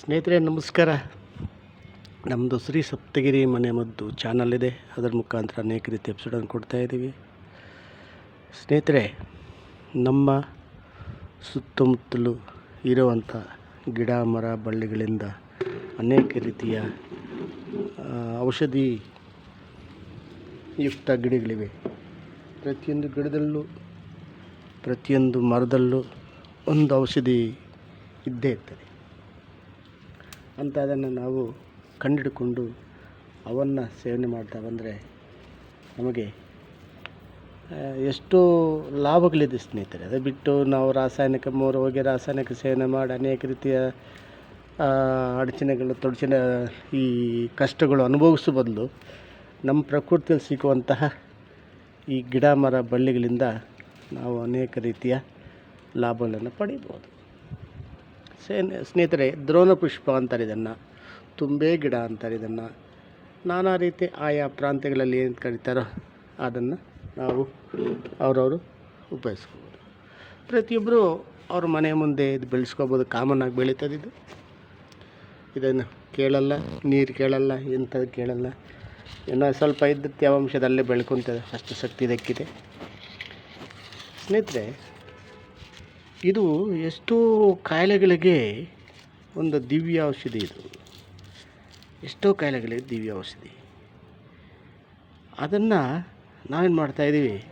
ಸ್ನೇಹಿತರೆ, ನಮಸ್ಕಾರ. ನಮ್ಮದು ಶ್ರೀ ಸಪ್ತಗಿರಿ ಮನೆ ಮದ್ದು ಚಾನಲ್ ಇದೆ. ಅದರ ಮುಖಾಂತರ ಅನೇಕ ರೀತಿ ಕೊಡ್ತಾ ಇದ್ದೀವಿ. ಸ್ನೇಹಿತರೆ, ನಮ್ಮ ಸುತ್ತಮುತ್ತಲು ಇರುವಂಥ ಗಿಡ, ಮರ, ಬಳ್ಳಿಗಳಿಂದ ಅನೇಕ ರೀತಿಯ ಔಷಧಿ ಯುಕ್ತ ಗಿಡಗಳಿವೆ. ಪ್ರತಿಯೊಂದು ಗಿಡದಲ್ಲೂ, ಪ್ರತಿಯೊಂದು ಮರದಲ್ಲೂ ಒಂದು ಔಷಧಿ ಇದ್ದೇ ಇರ್ತದೆ. ಅಂಥದನ್ನು ನಾವು ಕಂಡಿಡ್ಕೊಂಡು ಅವನ್ನು ಸೇವನೆ ಮಾಡ್ತಾ ಬಂದರೆ ನಮಗೆ ಎಷ್ಟೋ ಲಾಭಗಳಿದೆ ಸ್ನೇಹಿತರೆ. ಅದು ಬಿಟ್ಟು ನಾವು ರಾಸಾಯನಿಕ ಮೂರು ಹೋಗಿ ರಾಸಾಯನಿಕ ಸೇವನೆ ಮಾಡಿ ಅನೇಕ ರೀತಿಯ ಅಡಚಣೆಗಳು ತೊಡಚಿನ ಈ ಕಷ್ಟಗಳು ಅನುಭವಿಸೋ ಬದಲು ನಮ್ಮ ಪ್ರಕೃತಿಯಲ್ಲಿ ಸಿಗುವಂತಹ ಈ ಗಿಡ ಮರ ಬಳ್ಳಿಗಳಿಂದ ನಾವು ಅನೇಕ ರೀತಿಯ ಲಾಭಗಳನ್ನು ಪಡಿಬೋದು. ಸೇನೆ ಸ್ನೇಹಿತರೆ, ದ್ರೋಣ ಪುಷ್ಪ ಅಂತಾರೆ ಇದನ್ನು. ತುಂಬೆ ಗಿಡ ಅಂತಾರೆ ಇದನ್ನು. ನಾನಾ ರೀತಿ ಆಯಾ ಪ್ರಾಂತ್ಯಗಳಲ್ಲಿ ಏನು ಕರೀತಾರೋ ಅದನ್ನು ನಾವು ಅವರವರು ಉಪಯೋಗಿಸ್ಕೋಬೋದು. ಪ್ರತಿಯೊಬ್ಬರು ಅವ್ರ ಮನೆ ಮುಂದೆ ಇದು ಬೆಳೆಸ್ಕೋಬೋದು ಕಾಮನ್ ಆಗಿ ಬೆಳೀತದೆ ಇದು ಇದನ್ನು ಕೇಳಲ್ಲ, ನೀರು ಕೇಳಲ್ಲ ಎಂಥದ್ದು ಕೇಳಲ್ಲ. ಇನ್ನೂ ಸ್ವಲ್ಪ ಇದ್ದ ತೇವಾಂಶದಲ್ಲೇ ಬೆಳ್ಕೊತದೆ, ಅಷ್ಟು ಶಕ್ತಿ ಇದಕ್ಕಿದೆ. ಸ್ನೇಹಿತರೆ ಇದು ಎಷ್ಟೋ ಕಾಯಿಲೆಗಳಿಗೆ ಒಂದು ದಿವ್ಯ ಔಷಧಿ ಇದು. ಎಷ್ಟೋ ಕಾಯಿಲೆಗಳಿಗೆ ದಿವ್ಯ ಔಷಧಿ ಅದನ್ನು ನಾವೇನು ಮಾಡ್ತಾಯಿದ್ದೀವಿ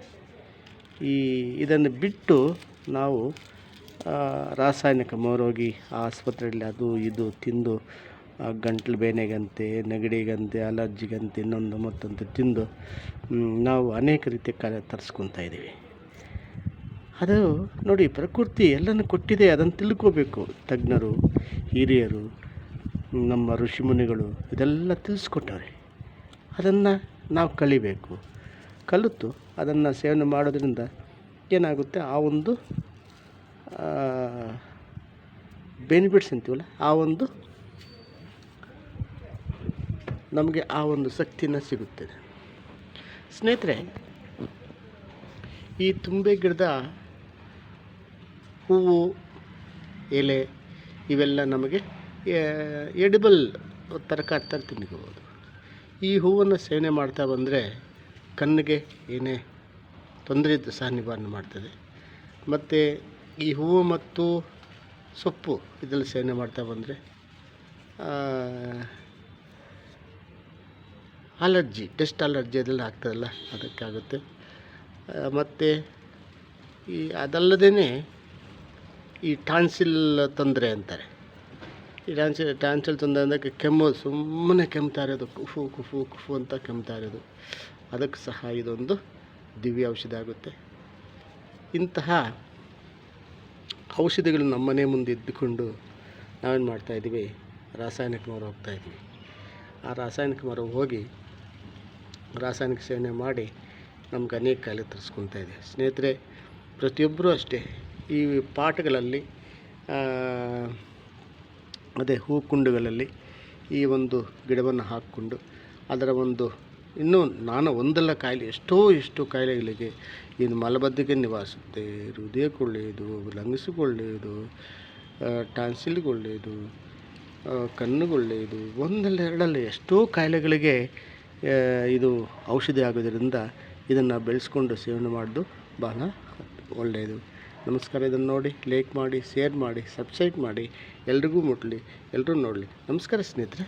ಈ ಇದನ್ನು ಬಿಟ್ಟು ನಾವು ರಾಸಾಯನಿಕ ಮರೋಗಿ ಆಸ್ಪತ್ರೆಯಲ್ಲಿ ಅದು ಇದು ತಿಂದು ಗಂಟ್ಲು ಬೇನೆಗಂತೆ, ನೆಗಡಿಗಂತೆ, ಅಲರ್ಜಿಗಂತೆ ಇನ್ನೊಂದು ಮತ್ತೊಂದು ತಿಂದು ನಾವು ಅನೇಕ ರೀತಿಯ ಕಾಯಿಲೆ ತರಿಸ್ಕೊತಾ ಇದ್ದೀವಿ. ಅದು ನೋಡಿ, ಪ್ರಕೃತಿ ಎಲ್ಲನೂ ಕೊಟ್ಟಿದೆ, ಅದನ್ನು ತಿಳ್ಕೋಬೇಕು. ತಜ್ಞರು, ಹಿರಿಯರು, ನಮ್ಮ ಋಷಿಮುನಿಗಳು ಇದೆಲ್ಲ ತಿಳಿಸ್ಕೊಟ್ಟವ್ರೆ. ಅದನ್ನು ನಾವು ಕಲಿಬೇಕು. ಕಲಿತು ಅದನ್ನು ಸೇವನೆ ಮಾಡೋದ್ರಿಂದ ಏನಾಗುತ್ತೆ? ಆ ಒಂದು ಬೆನಿಫಿಟ್ಸ್ ಅಂತೀವಲ್ಲ, ಆ ಒಂದು ನಮಗೆ ಆ ಒಂದು ಶಕ್ತಿನ ಸಿಗುತ್ತದೆ. ಸ್ನೇಹಿತರೆ, ಈ ತುಂಬೆ ಗಿಡದ ಹೂವು, ಎಲೆ ಇವೆಲ್ಲ ನಮಗೆ ಎಡಿಬಲ್ ತರಕಾರಿ ಥರ ತಿನ್ಕೋಬೋದು ಈ ಹೂವನ್ನು ಸೇವನೆ ಮಾಡ್ತಾ ಬಂದರೆ ಕಣ್ಣಿಗೆ ಏನೇ ತೊಂದರೆ ಇದ್ದು ಸಹ ನಿವಾರಣೆ ಮಾಡ್ತದೆ. ಮತ್ತು ಈ ಹೂವು ಮತ್ತು ಸೊಪ್ಪು ಇದೆಲ್ಲ ಸೇವನೆ ಮಾಡ್ತಾ ಬಂದರೆ ಅಲರ್ಜಿ ಡಸ್ಟ್ ಅಲರ್ಜಿ ಅದೆಲ್ಲ ಆಗ್ತದಲ್ಲ, ಅದಕ್ಕಾಗುತ್ತೆ. ಮತ್ತು ಈ ಅದಲ್ಲದೇ ಈ ಟಾನ್ಸಿಲ್ ತೊಂದರೆ ಅಂತಾರೆ. ಈ ಟಾನ್ಸಿಲ್ ಟಾನ್ಸಿಲ್ ತೊಂದರೆ ಅಂದಾಗ ಕೆಮ್ಮು, ಸುಮ್ಮನೆ ಕೆಮ್ತಾ ಇರೋದು, ಕುಫು ಕುಫು ಕುಫು ಅಂತ ಕೆಮ್ತಾ ಇರೋದು. ಅದಕ್ಕೆ ಸಹ ಇದೊಂದು ದಿವ್ಯ ಔಷಧಿ ಆಗುತ್ತೆ. ಇಂತಹ ಔಷಧಿಗಳು ನಮ್ಮ ಮನೆ ಮುಂದೆ ಇದ್ದುಕೊಂಡು ನಾವೇನು ಮಾಡ್ತಾಯಿದ್ದೀವಿ ರಾಸಾಯನಿಕ ಮರ ಹೋಗ್ತಾ ಇದ್ದೀವಿ. ಆ ರಾಸಾಯನಿಕ ಮರ ಹೋಗಿ ರಾಸಾಯನಿಕ ಸೇವನೆ ಮಾಡಿ ನಮ್ಗೆ ಅನೇಕ ಕಾಯಿಲೆ ತರಿಸ್ಕೊತಾ ಇದೆ. ಸ್ನೇಹಿತರೆ, ಪ್ರತಿಯೊಬ್ಬರೂ ಅಷ್ಟೇ. ಈ ಪಾಟ್ಗಳಲ್ಲಿ ಅದೇ ಹೂ ಕುಂಡಗಳಲ್ಲಿ ಈ ಒಂದು ಗಿಡವನ್ನು ಹಾಕ್ಕೊಂಡು ಅದರ ಒಂದು ಇನ್ನೂ ನಾನು ಒಂದಲ್ಲ ಕಾಯಿಲೆ, ಎಷ್ಟೋ ಎಷ್ಟೋ ಕಾಯಿಲೆಗಳಿಗೆ ಇದು ಮಲಬದ್ಧತೆ ನಿವಾರಿಸುತ್ತೆ ಹೃದಯಕ್ಕೆ ಒಳ್ಳೆಯದು ಲಂಗ್ಸ್ಗೆ ಒಳ್ಳೆಯದು ಟಾನ್ಸಿಲ್ಗೆ ಒಳ್ಳೆಯದು ಕಣ್ಣಿಗೆ ಒಳ್ಳೆಯದು ಒಂದಲ್ಲ ಎರಡಲ್ಲ ಎಷ್ಟೋ ಕಾಯಿಲೆಗಳಿಗೆ ಇದು ಔಷಧಿ ಆಗೋದರಿಂದ ಇದನ್ನು ಬೆಳೆಸ್ಕೊಂಡು ಸೇವನೆ ಮಾಡೋದು ಬಹಳ ಒಳ್ಳೆಯದು. ನಮಸ್ಕಾರ, ಇದನ್ನು ನೋಡಿ ಲೈಕ್ ಮಾಡಿ ಶೇರ್ ಮಾಡಿ ಸಬ್ಸ್ಕ್ರೈಬ್ ಮಾಡಿ, ಎಲ್ರಿಗೂ ಮುಟ್ಲಿ ಎಲ್ಲರೂ ನೋಡಲಿ. ನಮಸ್ಕಾರ ಸ್ನೇಹಿತರೆ.